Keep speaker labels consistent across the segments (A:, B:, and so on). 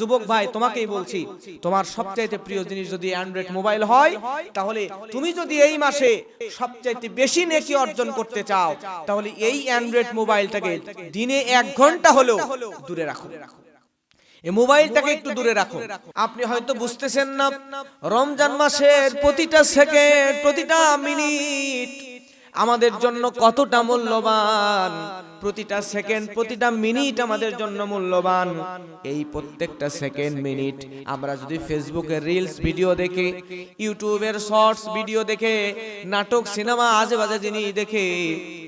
A: যুবক ভাই, তোমাকেই বলছি, তোমার সবচাইতে প্রিয় জিনিস যদি অ্যান্ড্রয়েড মোবাইল হয়, তাহলে তুমি যদি এই মাসে সবচাইতে বেশি নেকি অর্জন করতে চাও, তাহলে এই অ্যান্ড্রয়েড মোবাইলটাকে দিনে এক ঘণ্টা হলেও দূরে রাখো। এই মোবাইলটাকে একটু দূরে রাখো। আপনি হয়তো বুঝতেছেন না, রমজান মাসের প্রতিটা সেকেন্ড প্রতিটা মিনিট আমাদের জন্য কতটা মূল্যবান। প্রতিটা সেকেন্ড প্রতিটা মিনিট আমাদের জন্য মূল্যবান। এই প্রত্যেকটা সেকেন্ড মিনিট আমরা যদি ফেসবুকে রিলস ভিডিও দেখে ইউটিউবের শর্টস ভিডিও দেখে, নাটক সিনেমা আজে বাজে জিনিস দেখে,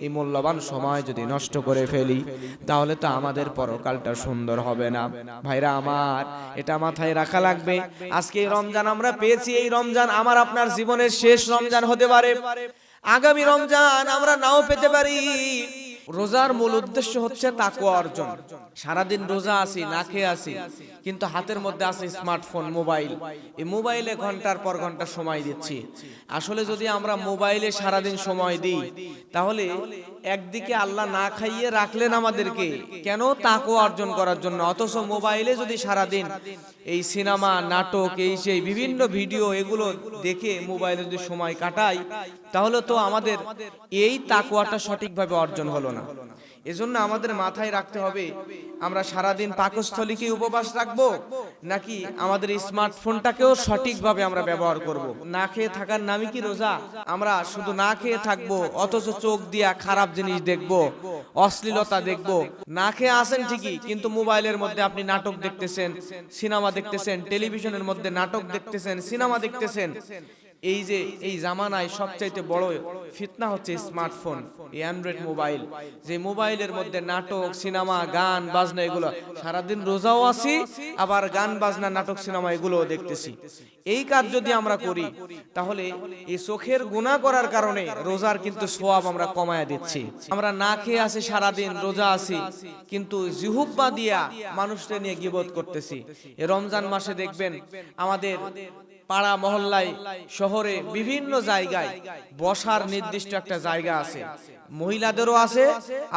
A: এই মূল্যবান সময় যদি নষ্ট করে ফেলি, তাহলে তো আমাদের পরকালটা সুন্দর হবে না। ভাইরা আমার, এটা মাথায় রাখা লাগবে। আজকে এই রমজান আমরা পেয়েছি, এই রমজান আমার আপনার জীবনের শেষ রমজান হতে পারে। আগামী রমজান আমরা নাও পেতে পারি। রোজার মূল উদ্দেশ্য হচ্ছে তাকুয়া অর্জন। সারাদিন রোজা আছি, না খেয়ে আছি, কিন্তু হাতের মধ্যে আছে স্মার্টফোন, মোবাইল। এই মোবাইলে ঘণ্টার পর ঘণ্টা সময় দিচ্ছি। আসলে যদি আমরা মোবাইলে সারাদিন সময় দিই, তাহলে একদিকে আল্লাহ না খাইয়ে রাখলেন আমাদেরকে। কেন তাকুয়া অর্জন করার জন্য? অথচ মোবাইলে যদি সারাদিন এই সিনেমা, নাটক, এই সেই বিভিন্ন ভিডিও, এগুলো দেখে মোবাইলে যদি সময় কাটাই, তাহলে তো আমাদের এই তাকুয়াটা সঠিকভাবে অর্জন হলো না। এজন্য আমাদের মাথায় রাখতে হবে, আমরা সারাদিন পাকস্থলীকে উপবাস রাখব নাকি আমাদের স্মার্টফোনটাকেও সঠিকভাবে আমরা ব্যবহার করব। না খেয়ে থাকার নামই কি রোজা? আমরা শুধু না খেয়ে থাকব, অথচ চোখ দিয়া খারাপ জিনিস দেখব, অশ্লীলতা দেখব। না খেয়ে আসেন ঠিকই, কিন্তু মোবাইলের মধ্যে আপনি নাটক দেখতেছেন, সিনেমা দেখতেছেন, টেলিভিশনের মধ্যে নাটক দেখতেছেন, সিনেমা দেখতেছেন। এই যে এই জামানায় সবচাইতে বড় ফিতনা হচ্ছে স্মার্টফোন, এই অ্যান্ড্রয়েড মোবাইল। যে মোবাইলের মধ্যে নাটক, সিনেমা, গান, বাজনা এগুলো, সারাদিন রোজাও আছি, আবার গান, বাজনা, নাটক, সিনেমা এগুলোও দেখতেছি। এই কাজ যদি আমরা করি, তাহলে এই চোখের গুণা করার কারণে রোজার কিন্তু সোয়াব আমরা কমায় দিচ্ছি। আমরা না খেয়ে আছি, সারাদিন রোজা আছি, কিন্তু জিহুব্বা দিয়া মানুষকে নিয়ে গিবোধ করতেছি। রমজান মাসে দেখবেন আমাদের পাড়া মহল্লায় শহরে বিভিন্ন জায়গায় বসার নির্দিষ্ট একটা জায়গা আছে। মহিলাদেরও আছে,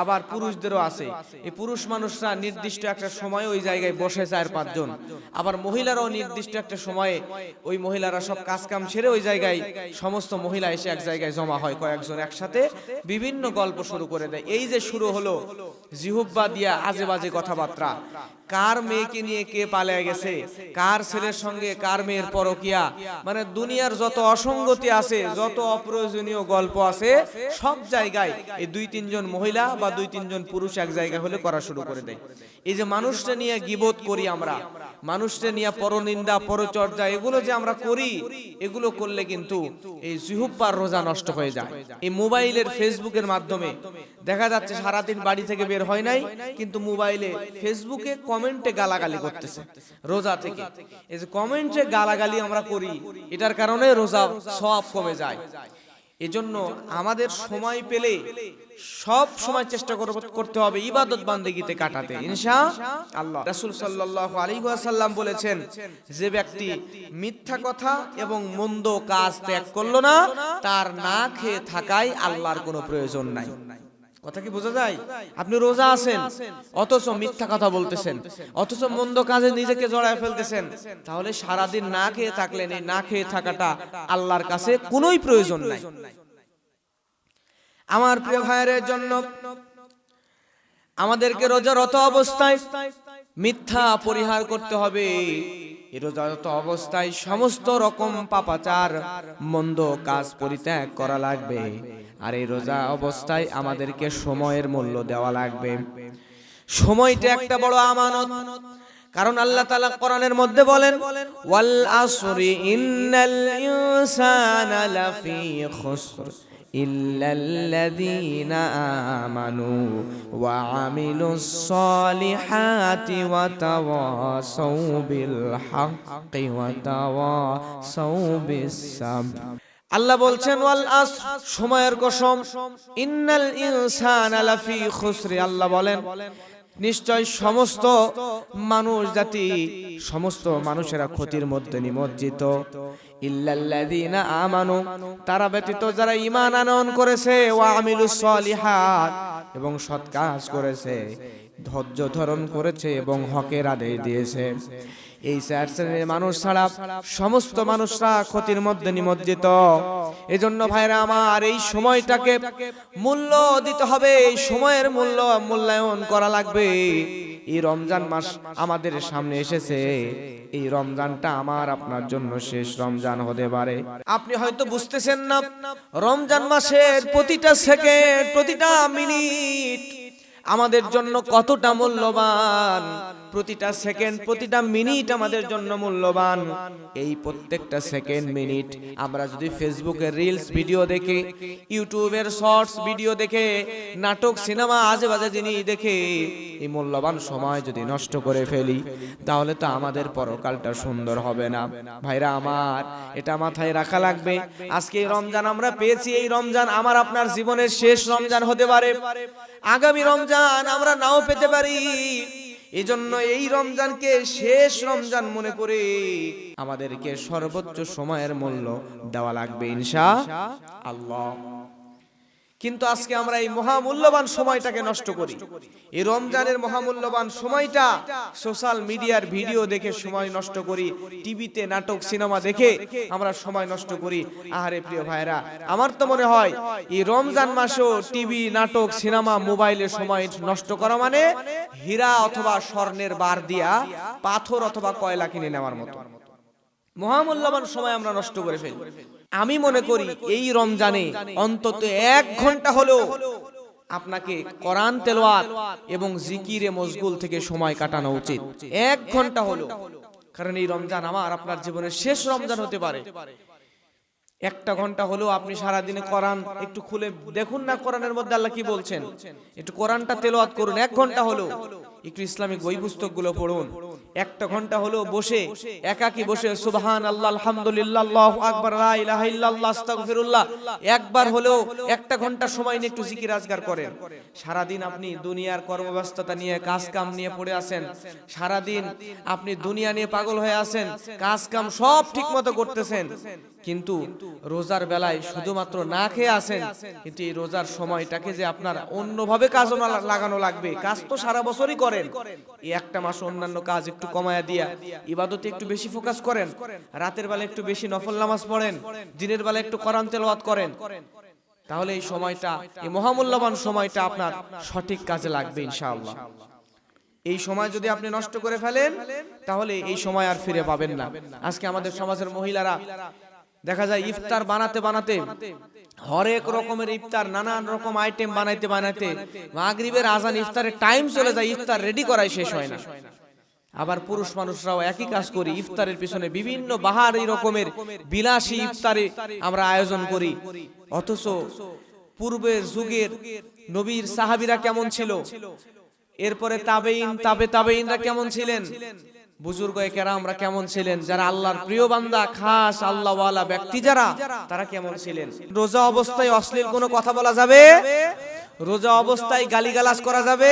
A: আবার পুরুষদেরও আছে। এই পুরুষ মানুষরা নির্দিষ্ট একটা সময় ওই জায়গায় বসে চার পাঁচজন। আবার মহিলারাও নির্দিষ্ট একটা সময়ে ওই মহিলারা সব কাজ কাম সেরে ওই জায়গায় সমস্ত মহিলা এসে এক জায়গায় জমা হয়, কয়েকজন একসাথে বিভিন্ন গল্প শুরু করে দেয়। এই যে শুরু হলো জিহুব্বা দিয়া আজে বাজে কথাবার্তা। কার মেয়েকে নিয়ে কে পালিয়ে গেছে? কার ছেলের সঙ্গে কার মেয়ের পরকিয়া? মানে দুনিয়ার যত অসঙ্গতি আছে, যত অপ্রয়োজনীয় গল্প আছে, সব জায়গায় এই দুই তিনজন মহিলা বা দুই তিনজন পুরুষ এক জায়গা হলে করা শুরু করে দেয়। এই যে মানুষটা নিয়ে গিবোধ করি আমরা, মানুষটা নিয়ে পরনিন্দা, পরচর্যা, এগুলো যে আমরা করি, এগুলো করলে কিন্তু এই জিহুব্বার রোজা নষ্ট হয়ে যায়। এই মোবাইলের, ফেসবুকের মাধ্যমে দেখা যাচ্ছে সারাদিন বাড়ি থেকে বের হয় নাই, কিন্তু মোবাইলে ফেসবুকে কমেন্টে গালাগালি করতেছে রোজা থেকে। এই যে কমেন্টে গালাগালি আমরা করি, এটার কারণে রোজা সব কমে যায়। এজন্য আমাদের সময় পেলে সব সময় চেষ্টা করতে হবে ইবাদত বান্দেগিতে কাটাতে। ইনশা আল্লাহ। রাসূল সাল্লাল্লাহু আলাইহি ওয়াসাল্লাম বলেছেন যে ব্যক্তি মিথ্যা কথা এবং মন্দ কাজ ত্যাগ করল না তার না খেয়ে থাকায় আল্লাহর কোনো প্রয়োজন নাই। কথা কি বোঝা যায়? আপনি রোজা আছেন, অথচ মিথ্যা কথা বলতেছেন, অথচ মন্দ কাজে নিজেকে জড়ায় ফেলতেছেন। তাহলে সারাদিন না খেয়ে থাকলেন, এই না খেয়ে থাকাটা আল্লাহর কাছে কোনোই প্রয়োজন নাই। আমার প্রিয় ভাইয়ের জন্য আমাদেরকে রোজারত অবস্থায় মিথ্যা পরিহার করতে হবে। রোজারত অবস্থায় সমস্ত রকম পাপাচার, মন্দ কাজ পরিত্যাগ করা লাগবে। আর এই রোজা অবস্থায় আমাদেরকে সময়ের মূল্য দেওয়া লাগবে। সময়টা একটা বড় আমানত। কারণ আল্লাহ তাআলা কোরআনের মধ্যে বলেন, ওয়াল আসরি ইন্নাল ইনসানা লাফি খুসর। إلا الذين آمنوا وعملوا الصالحات وتواصوا بالحق وتواصوا بالصبر আল্লাহ বলছেন ওয়াল আস সময়ের কসম ইন্নাল ইনসানা লাফি খুসরি আল্লাহ বলেন নিশ্চয় সমস্ত মানুষ জাতি, সমস্ত মানুষেরা ক্ষতির মধ্যে নিমজ্জিত। আমানু, তারা ব্যতীত যারা ইমান আনয়ন করেছে, ওয়া আমিলুস এবং সৎ কাজ করেছে, ধৈর্য ধারণ করেছে এবং হকের আদেশ দিয়েছে। এই চার শ্রেণির মানুষ ছাড়া সমস্ত মানুষরা ক্ষতির মধ্যে নিমজ্জিত। এজন্য ভাইরা আমার এই সময়টাকে মূল্য দিতে হবে, এই সময়ের মূল্য মূল্যায়ন করা লাগবে। এই রমজান মাস আমাদের সামনে এসেছে। এই রমজানটা আমার আপনার জন্য শেষ রমজান হতে পারে। আপনি হয়তো বুঝতেছেন না, রমজান মাসের প্রতিটা সেকেন্ড, প্রতিটা মিনিট আমাদের জন্য কতটা মূল্যবান। প্রতিটা সেকেন্ড প্রতিটা মিনিট আমাদের জন্য মূল্যবান। এই প্রত্যেকটা সেকেন্ড মিনিট আমরা যদি ফেসবুকের রিলস ভিডিও দেখে ইউটিউবের শর্টস ভিডিও দেখে নাটক সিনেমা আজে বাজে জিনিস দেখে এই মূল্যবান সময় যদি নষ্ট করে ফেলি তাহলে তো আমাদের পরকালটা সুন্দর হবে না। ভাইরা আমার এটা মাথায় রাখা লাগবে। আজকে এই রমজান আমরা পেয়েছি এই রমজান আমার আপনার জীবনের শেষ রমজান হতে পারে। আগামী রমজান আমরা নাও পেতে পারি। এজন্য এই রমজানকে শেষ রমজান মনে করে আমাদেরকে সর্বোচ্চ সময়ের মূল্য দেওয়া লাগবে ইনশা আল্লাহ। কিন্তু আজকে আমরা এই মহামূল্যবান সময়টাকে নষ্ট করি। এই রমজানের মহামূল্যবান সময়টা সোশ্যাল মিডিয়ার ভিডিও দেখে সময় নষ্ট করি, টিভিতে নাটক, সিনেমা দেখে আমরা সময় নষ্ট করি। আহারে প্রিয় ভাইরা আমার তো মনে হয় এই রমজান মাসেও টিভি, নাটক, সিনেমা, মোবাইলে সময় নষ্ট করা মানে হীরা অথবা স্বর্ণের বার দিয়া পাথর অথবা কয়লা কিনে নেওয়ার মতো। মহামূল্যবান সময় আমরা নষ্ট করে ফেলি। আমি মনে করি এই রমজানে অন্তত এক ঘণ্টা হলেও আপনাকে কোরআন তেলাওয়াত এবং জিকিরে মশগুল থেকে সময় কাটানো উচিত। এক ঘণ্টা হলো কারণ এই রমজান আমার আপনার জীবনের শেষ রমজান হতে পারে। একটা ঘণ্টা হলেও আপনি সারা দিনে কোরআন একটু খুলে দেখুন না কোরআনের মধ্যে আল্লাহ কি বলছেন? একটু কোরআনটা তেলোয়াত করুন এক ঘণ্টা হলো একটু ইসলামিক বই পুস্তকগুলো পড়ুন। একটা ঘণ্টা হলো বসে একাকি বসে সুবহান আল্লাহ আলহামদুলিল্লাহ আকবর আকবার লা ইলাহা ইল্লাল্লাহ আস্তাগফিরুল্লাহ। একবার হলেও একটা ঘণ্টা সময় নিয়ে একটু জিকির আজগার করেন। সারাদিন আপনি দুনিয়ার কর্মব্যস্ততা নিয়ে কাজ কাম নিয়ে পড়ে আছেন। সারাদিন আপনি দুনিয়া নিয়ে পাগল হয়ে আছেন কাজ কাম সব ঠিক মতো করতেছেন। কিন্তু রোজার বেলায় শুধুমাত্র না খেয়ে আছেন কিন্তু এই রোজার সময়টাকে যে আপনার অন্যভাবে কাজ লাগানো লাগবে, কাজ তো সারা বছরই করেন। এই একটা মাস অন্যান্য কাজ একটু কমায়া দিয়া, ইবাদতে একটু বেশি ফোকাস করেন, রাতের বেলা একটু বেশি নফল নামাজ পড়েন, দিনের বেলা একটু কোরআন তেলাওয়াত করেন। তাহলে এই সময়টা, এই মহামূল্যবান সময়টা আপনার সঠিক কাজে লাগবে ইনশাআল্লাহ। এই সময় যদি আপনি নষ্ট করে ফেলেন, তাহলে এই সময় আর ফিরে পাবেন না। আজকে আমাদের সমাজের মহিলারা দেখা যায় ইফতার বানাতে বানাতে হরেক রকমের ইফতার, নানান রকম আইটেম বানাইতে বানাইতে মাগরিবের আজান, ইফতারের টাইম চলে যায়, ইফতার রেডি করাই শেষ হয় না। আবার পুরুষ মানুষরাও একই কাজ করি, ইফতারের পিছনে বিভিন্ন বাহারি রকমের বিলাসী ইফতারে আমরা আয়োজন করি। অথচ পূর্বের যুগের নবীর সাহাবিরা কেমন ছিল? এরপরে তাবেইন তাবে তাবেইনরা কেমন ছিলেন? বুজুর্গ আমরা কেমন ছিলেন? যারা আল্লাহর প্রিয় বান্দা, খাস আল্লাহওয়ালা ব্যক্তি যারা, তারা কেমন ছিলেন? রোজা অবস্থায় অশ্লীল কোনো কথা বলা যাবে? রোজা অবস্থায় গালিগালাজ করা যাবে?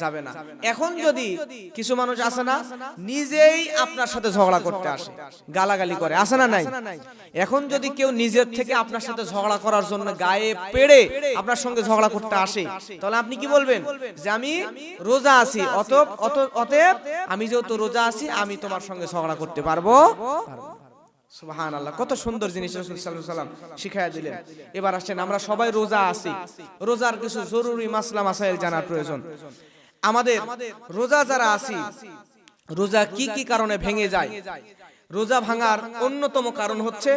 A: যাবে না। এখন যদি কিছু মানুষ আসে না নিজেই আপনার সাথে ঝগড়া করতে আসে। গালাগালি করে। আসে না নাই? এখন যদি কেউ নিজের থেকে আপনার সাথে ঝগড়া করার জন্য গায়ে পেড়ে আপনার সঙ্গে ঝগড়া করতে আসে। তাহলে আপনি কি বলবেন? যে আমি রোজা আছি। অত অতএব আমি যেহেতু রোজা আছি আমি তোমার সঙ্গে ঝগড়া করতে পারব? সুবহান আল্লাহ কত সুন্দর জিনিস রসুল সাল্লাল্লাহু সাল্লাম শিখাইয়া দিলেন। এবার আসছেন আমরা সবাই রোজা আছি। রোজার কিছু জরুরি মাসলা মাসাইল জানার প্রয়োজন আমাদের রোজা যারা আছি, রোজা কি কি কারণে ভেঙে যায়? রোজা ভাঙার অন্যতম কারণ হচ্ছে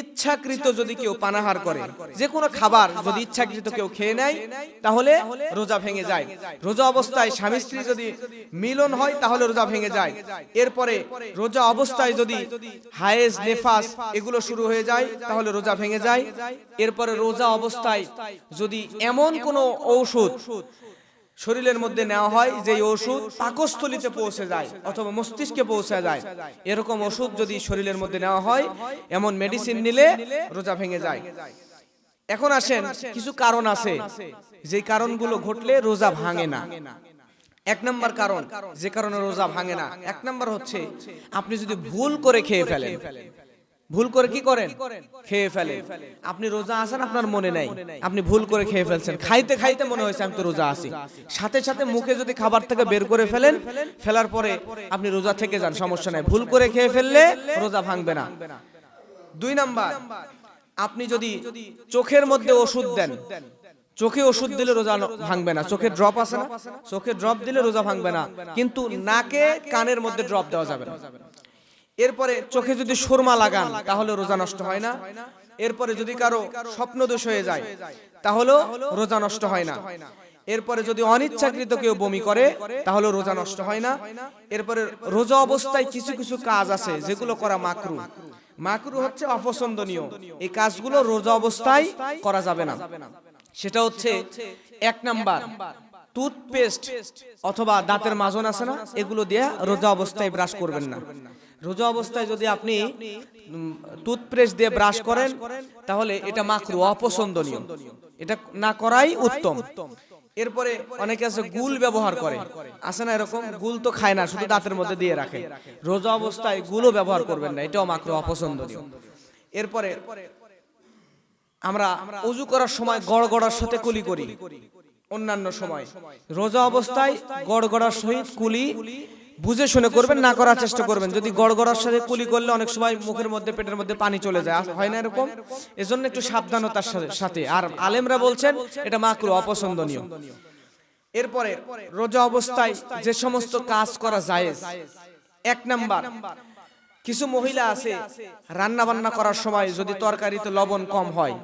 A: ইচ্ছাকৃত যদি কেউ পানাহার করে যে কোনো খাবার যদি ইচ্ছাকৃত কেউ খেয়ে নেয়, তাহলে রোজা ভেঙে যায়। রোজা অবস্থায় স্বামী স্ত্রী যদি মিলন হয়, তাহলে রোজা ভেঙে যায়। এরপরে রোজা অবস্থায় যদি হায়েজ, নেফাস এগুলো শুরু হয়ে যায়, তাহলে রোজা ভেঙে যায়। এরপরে রোজা অবস্থায় যদি এমন কোনো ঔষধ শরীরের মধ্যে নেওয়া হয় যে ওষুধ পাকস্থলিতে পৌঁছে যায় অথবা মস্তিষ্কে পৌঁছে যায়। এরকম ওষুধ যদি শরীরের মধ্যে নেওয়া হয়, এমন মেডিসিন নিলে রোজা ভেঙে যায়। এখন আসেন কিছু কারণ আছে যে কারণগুলো ঘটলে রোজা ভাঙে না। এক নম্বর কারণ, যে কারণে রোজা ভাঙে না। এক নম্বর হচ্ছে আপনি যদি ভুল করে খেয়ে ফেলেন ভুল করে কি করেন? খেয়ে ফেলেন আপনি রোজা আছেন আপনার মনে নাই। আপনি ভুল করে খেয়ে ফেলছেন। খাইতে খাইতে মনে হয়েছে আমি তো রোজা আছি। সাথে সাথে মুখে যদি খাবার থেকে বের করে ফেলেন ফেলার পরে আপনি রোজা থেকে যান সমস্যা নাই। ভুল করে খেয়ে ফেললে রোজা ভাঙবে না। দুই নাম্বার আপনি যদি চোখের মধ্যে ওষুধ দেন চোখে ওষুধ দিলে রোজা ভাঙবে না। চোখে ড্রপ আছে না? চোখে ড্রপ দিলে রোজা ভাঙবে না। কিন্তু নাকে কানের মধ্যে ড্রপ দেওয়া যাবে না। এরপরে চোখে যদি সুরমা লাগান, তাহলে রোজা নষ্ট হয় না। এরপরে যদি কারও স্বপ্ন দোষ হয়ে যায় তাহলেও রোজা নষ্ট হয় না। এরপরে যদি অনিচ্ছাকৃত কেউ বমি করে, তাহলে রোজা নষ্ট হয় না। এরপরে রোজা অবস্থায় কিছু কিছু কাজ আছে, যেগুলো করা মাকরু। মাকরু হচ্ছে অপছন্দনীয়। এই কাজগুলো রোজা অবস্থায় করা যাবে না। সেটা হচ্ছে এক নাম্বার। টুথপেস্ট অথবা দাঁতের মাজন আছে না, এগুলো দিয়ে রোজা অবস্থায় ব্রাশ করবেন না। রোজা অবস্থায় যদি আপনি টুথপেস্ট দিয়ে ব্রাশ করেন, তাহলে এটা মাকরু অপছন্দনীয়। এটা না করাই উত্তম। এরপরে অনেকে আছে গুল ব্যবহার করে। আছে না এরকম? গুল তো খায় না, শুধু দাঁতের মধ্যে দিয়ে রাখে। রোজা অবস্থায় গুলও ব্যবহার করবেন না, এটাও মাকরু অপছন্দনীয়। এরপরে আমরা উজু করার সময় গড়গড়ার সাথে কুলি করি। অন্যান্য সময়। রোজা অবস্থায় গড়গড়ার সহিত কুলি বুঝে শুনে করবেন না করার চেষ্টা করবেন। যদি গড়গড়ার সাথে কুলি করলে অনেক সময় মুখের মধ্যে পেটের মধ্যে পানি চলে যায়। হয় না এরকম? এজন্য একটু সাবধানতার সাথে- সাথে। আর আলেমরা বলছেন এটা মাকরু অপছন্দনীয়। এরপরে রোজা অবস্থায় যে সমস্ত কাজ করা যায় এক নাম্বার। কিছু মহিলা আছে রান্না বান্না করার সময় যদি তরকারিতে লবণ কম হয়।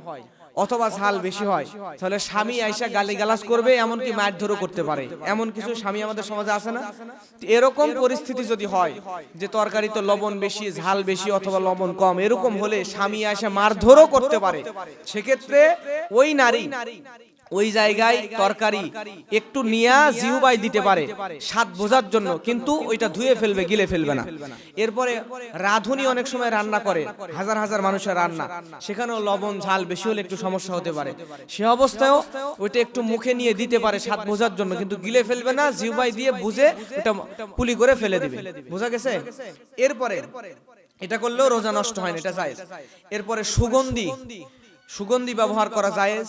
A: অথবা ঝাল বেশি হয়, তাহলে স্বামী আইসা গালি গালাজ করবে, এমনকি মারধরও করতে পারে। এমন কিছু স্বামী আমাদের সমাজে আছে না? এরকম পরিস্থিতি যদি হয়, যে তরকারিতে লবণ বেশি, ঝাল বেশি অথবা লবণ কম, এরকম হলে স্বামী আইসা মারধরও করতে পারে। সেক্ষেত্রে ওই নারী ওই জায়গায় তরকারি একটু নিয়া জিহুবাই দিতে পারে, স্বাদ বোঝার জন্য, কিন্তু ওইটা ধুয়ে ফেলবে, গিলে ফেলবে না। এরপরে রাঁধুনি অনেক সময় রান্না করে, হাজার হাজার মানুষের রান্না। সেখানেও লবণ, ঝাল বেশি হলে একটু সমস্যা হতে পারে। সে অবস্থায়ও ওইটা একটু মুখে নিয়ে দিতে পারে, স্বাদ বোঝার জন্য, কিন্তু গিলে ফেলবে না, জিহুবাই দিয়ে বুঝে ওটা পুলি করে ফেলে দিবে। বোঝা গেছে? এরপরে এটা করলেও রোজা নষ্ট হয় না, এটা যায় এরপরে সুগন্ধি সুগন্ধি ব্যবহার করা যায়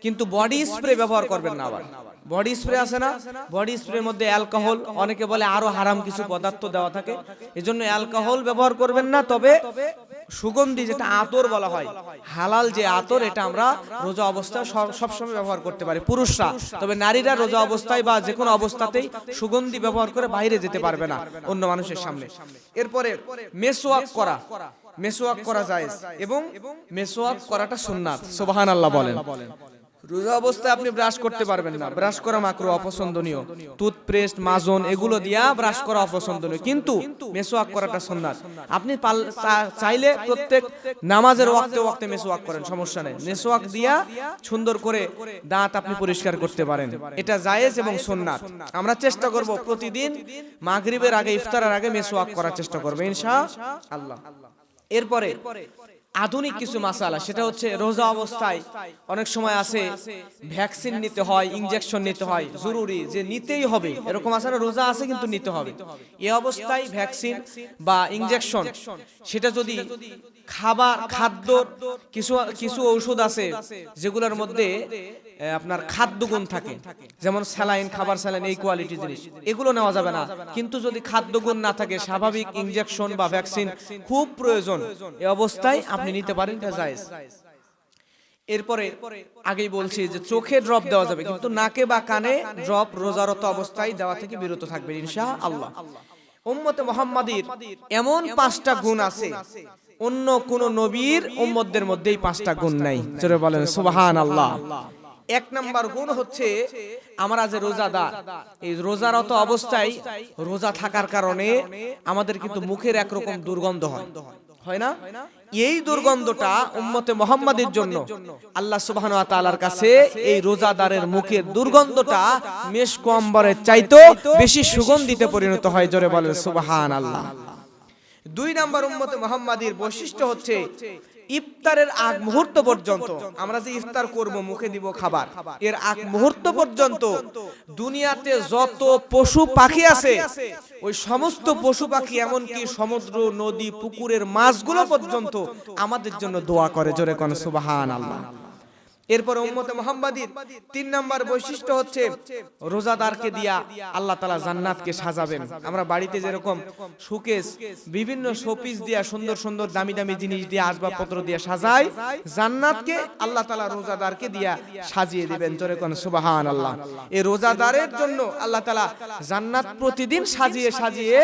A: কিন্তু বডি স্প্রে ব্যবহার করবেন না আবার। বডি স্প্রে আছে না? বডি স্প্রের মধ্যে অ্যালকোহল, অনেকে বলে আরও হারাম কিছু পদার্থ দেওয়া থাকে। এজন্য অ্যালকোহল ব্যবহার করবেন না, তবে সুগন্ধি যেটা আতর বলা হয়, হালাল যে আতর, এটা আমরা রোজা অবস্থায় সব- সবসময় ব্যবহার করতে পারি। পুরুষরা, তবে নারীরা রোজা অবস্থায় বা যে কোনো অবস্থাতেই সুগন্ধি ব্যবহার করে বাইরে যেতে পারবে না অন্য মানুষের সামনে। এরপরে মেসোয়াক করা। মেসোয়াক করা যায় এবং মেসোয়াক করাটা সুন্নাত। সুবহানাল্লাহ বলেন। রোজা অবস্থায় আপনি ব্রাশ করতে পারবেন না। ব্রাশ করা মাত্র অপছন্দনীয়। টুথপেস্ট মাজন এগুলো দিয়া ব্রাশ করা অপছন্দনীয়। কিন্তু মেসোয়াক করাটা সুন্নাত। আপনি চাইলে প্রত্যেক নামাজের ওয়াক্তে ওয়াক্তে মেসোয়াক করেন সমস্যা নেই। মেসোয়াক দিয়া সুন্দর করে দাঁত আপনি পরিষ্কার করতে পারেন। এটা জায়েজ এবং সুন্নাত। আমরা চেষ্টা করব প্রতিদিন মাগরিবের আগে ইফতারের আগে মেসোয়াক করার চেষ্টা করব। ইনশা আল্লাহ। এরপরে আধুনিক কিছু মাসালা সেটা হচ্ছে রোজা অবস্থায় অনেক সময় আছে ভ্যাকসিন নিতে হয় ইনজেকশন নিতে হয় জরুরি যে নিতেই হবে। এরকম আছে না রোজা আছে কিন্তু নিতে হবে। এই অবস্থায় ভ্যাকসিন বা ইনজেকশন সেটা যদি খাবার খাদ্য কিছু কিছু ঔষধ আছে যেগুলোর মধ্যে আপনার খাদ্য গুণ থাকে। যেমন স্যালাইন খাবার স্যালাইন এই কোয়ালিটি জিনিস। এগুলো নেওয়া যাবে না। কিন্তু যদি খাদ্য গুণ না থাকে স্বাভাবিক ইনজেকশন বা ভ্যাকসিন খুব প্রয়োজন। এ অবস্থায় আপনি নিতে পারেন এটা জায়েজ। এরপরে আগেই বলছি যে চোখে ড্রপ দেওয়া যাবে কিন্তু নাকে বা কানে ড্রপ রোজারত অবস্থায় দেওয়া থেকে বিরত থাকবে ইনশা আল্লাহ। উম্মতে মোহাম্মদীর এমন পাঁচটা গুণ আছে। অন্য কোন নবীর উম্মতদের মধ্যেই পাঁচটা গুণ নাই। জোরে বলেন সুবহান আল্লাহ এক নাম্বার গুণ হচ্ছে আমরা যে রোজাদার এই রোজারত অবস্থায় রোজা থাকার কারণে আমাদের কিন্তু মুখের একরকম দুর্গন্ধ হয়। হয় না? এই দুর্গন্ধটা উম্মতে মোহাম্মদের জন্য। আল্লাহ সুবহান ওয়া তাআলার কাছে এই রোজাদারের মুখের দুর্গন্ধটা মেশ কম্বরের চাইতো বেশি সুগন্ধিতে পরিণত হয় জোরে বলেন সুবহান আল্লাহ দুই নাম্বার উম্মতে মোহাম্মদীর বৈশিষ্ট্য হচ্ছে ইফতারের আগ মুহূর্ত পর্যন্ত আমরা যে ইফতার করব মুখে দিব খাবার। এর আগ মুহূর্ত পর্যন্ত দুনিয়াতে যত পশু পাখি আছে ওই সমস্ত পশু পাখি এমনকি সমুদ্র নদী পুকুরের মাছগুলো পর্যন্ত আমাদের জন্য দোয়া করে জোরে কোন সুবাহান আল্লাহ এরপর উম্মতে মোহাম্মদীর তিন নাম্বার বৈশিষ্ট্য হচ্ছে রোজাদারকে দিয়া আল্লাহ তালা জান্নাতকে সাজাবেন। আমরা বাড়িতে যেরকম সুকেস বিভিন্ন শোপিস দিয়া সুন্দর সুন্দর দামি দামি জিনিস দিয়ে আসবাবপত্র দিয়ে সাজায় জান্নাতকে আল্লাহ তালা রোজাদারকে দিয়া সাজিয়ে দিবেন জোরে কোন সুবাহান আল্লাহ এই রোজাদারের জন্য আল্লাহ তালা জান্নাত প্রতিদিন সাজিয়ে সাজিয়ে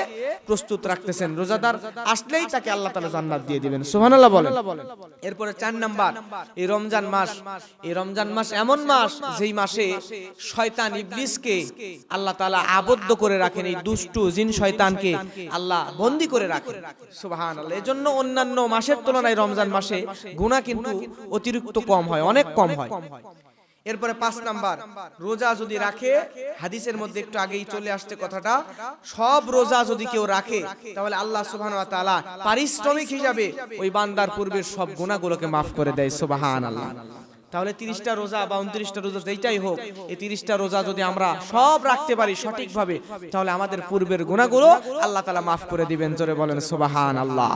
A: প্রস্তুত রাখতেছেন। রোজাদার আসলেই তাকে আল্লাহ তালা জান্নাত দিয়ে দিবেন। সুবহানাল্লাহ বলেন। এরপরে চার নাম্বার। এই রমজান মাস এই রমজান মাস এমন মাস যেই মাসে শয়তান ইবলিসকে আল্লাহ তাআলা আবদ্ধ করে রাখেন, এই দুষ্টু জিন শয়তানকে আল্লাহ বন্দি করে রাখেন। সুবহানাল্লাহ, এজন্য অন্যান্য মাসের তুলনায় রমজান মাসে গুনাহ কিন্তু অতিরিক্ত কম হয়, অনেক কম হয়। এরপরে পাঁচ নাম্বার, রোজা যদি রাখে, হাদিসের মধ্যে একটু আগেই চলে আসছে কথাটা, সব রোজা যদি কেউ রাখে, তাহলে আল্লাহ সুবহানাহু ওয়া তাআলা পারিশ্রমিক হিসাবে ওই বান্দার পূর্বের সব গুনাহগুলোকে মাফ করে দেয়, সুবহানাল্লাহ। তাহলে তিরিশটা রোজা বা উনত্রিশটা রোজা যেটাই হোক এই তিরিশটা রোজা যদি আমরা সব রাখতে পারি সঠিকভাবে তাহলে আমাদের পূর্বের গুণাগুলো আল্লাহ তালা মাফ করে দিবেন জোরে বলেন সোবাহান আল্লাহ